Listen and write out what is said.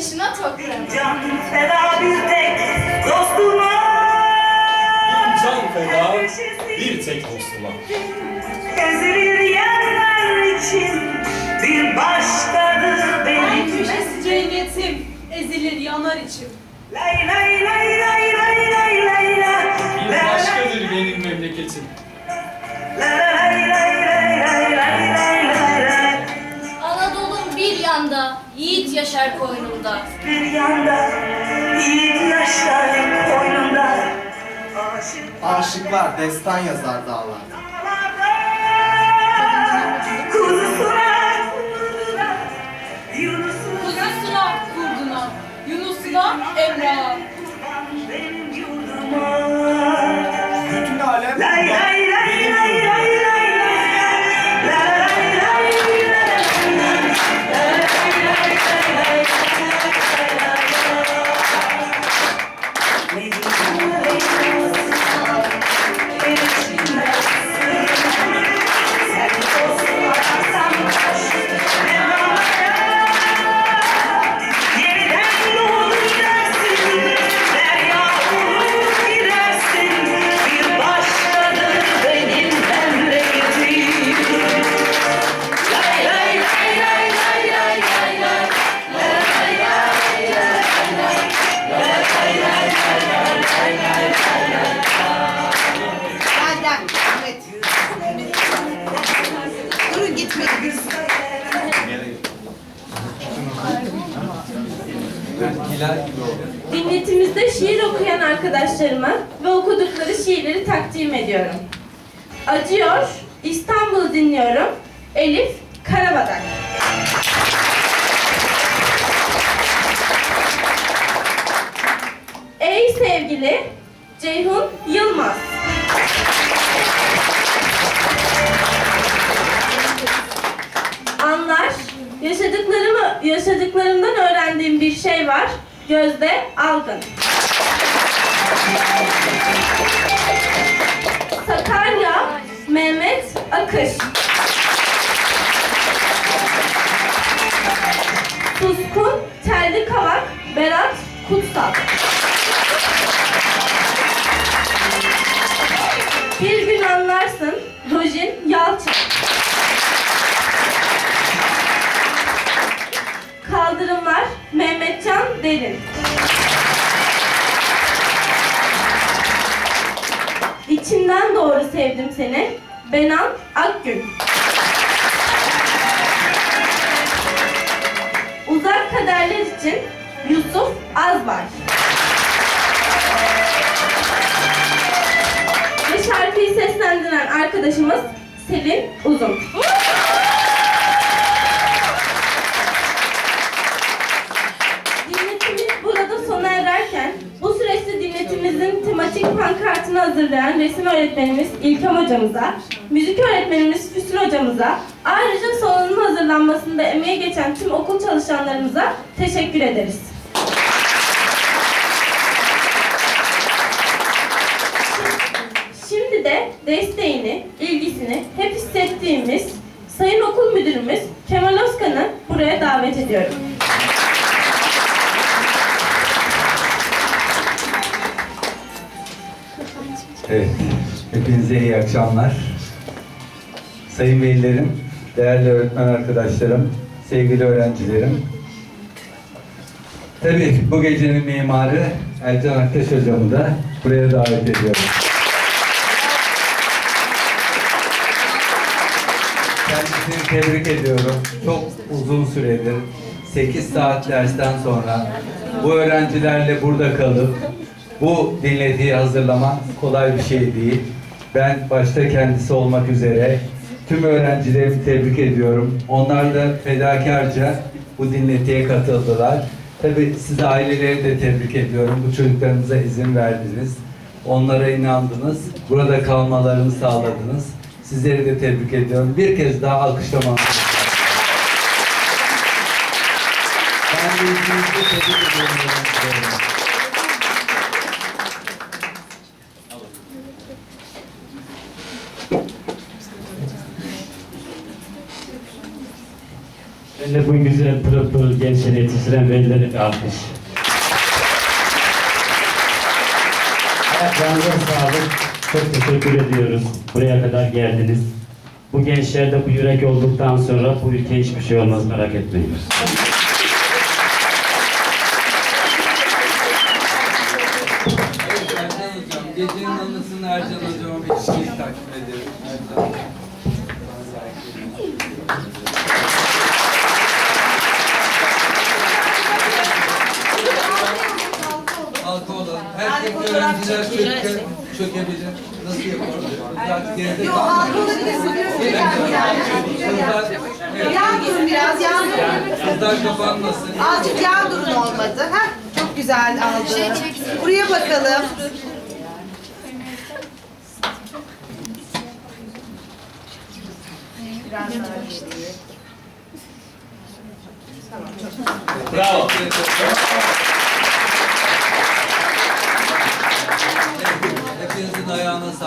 taşına toprağına. Can feda bir tek dostuma Can feda bir tek dostuma. Ezilir yerler için bir başkadır Ay benim köşesi cennetim, ezilir yanar içim. Lay lay lay lay lay lay lay la Bir başkadır benim memleketim. Yiğit yaşar koynunda. Bir yanda yiğit yaşar koynunda Aşık Aşıklar destan yazar dağlarda. Kuzusuna, kurduna, Yunus'una, Emrah'a. Dinletimizde şiir okuyan arkadaşlarıma ve okudukları şiirleri takdim ediyorum. Acıyor, İstanbul'u dinliyorum. Elif Karabadak. Ey sevgili Ceyhun Yılmaz. Anlar, yaşadıklarımı, yaşadıklarımdan öğrendiğim bir şey var. Gözde Algın. Sakarya, Mehmet Akış. Suskun, Telli Kavak, Berat Kutsal. Bir gün anlarsın, Rojin Yalçın. Mehmetcan Derin. İçimden doğru sevdim seni, Benan Akgün. Uzak kaderler için Yusuf Azbar. Ve şarkıyı seslendiren arkadaşımız Selin Uzun. Tematik pankartını hazırlayan resim öğretmenimiz İlkem hocamıza, müzik öğretmenimiz Füsun hocamıza, ayrıca salonun hazırlanmasında emeği geçen tüm okul çalışanlarımıza teşekkür ederiz. Şimdi de desteğini, ilgisini hep hissettiğimiz Sayın Okul Müdürümüz Kemal Özkan'ı buraya davet ediyorum. Evet, hepinize iyi akşamlar. Sayın velilerim, değerli öğretmen arkadaşlarım, sevgili öğrencilerim. Tabii bu gecenin mimarı Ercan Aktaş hocamı da buraya davet ediyorum. Kendisini tebrik ediyorum. Çok uzun süredir, 8 saat dersten sonra bu öğrencilerle burada kalıp bu dinletiyi hazırlamak kolay bir şey değil. Ben başta kendisi olmak üzere tüm öğrencilerimi tebrik ediyorum. Onlar da fedakarca bu dinletiye katıldılar. Tabii siz aileleri de tebrik ediyorum. Bu çocuklarınıza izin verdiniz. Onlara inandınız. Burada kalmalarını sağladınız. Sizleri de tebrik ediyorum. Bir kez daha alkışlamanızı Ben de tebrik ediyorum. Şimdi bu güzel pırıl pırıl gençleri yetiştiren velilere bir alkış. Ayaklarınıza sağlık. Çok teşekkür ediyoruz. Buraya kadar geldiniz. Bu gençlerde bu yürek olduktan sonra bu ülke hiçbir şey olmaz merak etmeyin. Gecenin anısını Ercan Hocam'a bir şiir takdim ediyorum. Ercan. Halka olalım. Herkes öğrenciler çöke, çökebilir. Nasıl yapalım? Zaten geride Yok halka olabilirsin. Yan durun biraz yan durun. Kızlar kapanmasın. Azıcık yan durun olmadı. Heh, çok güzel aldı. Buraya bakalım. Bravo. Hepinizin ayağına sağlık.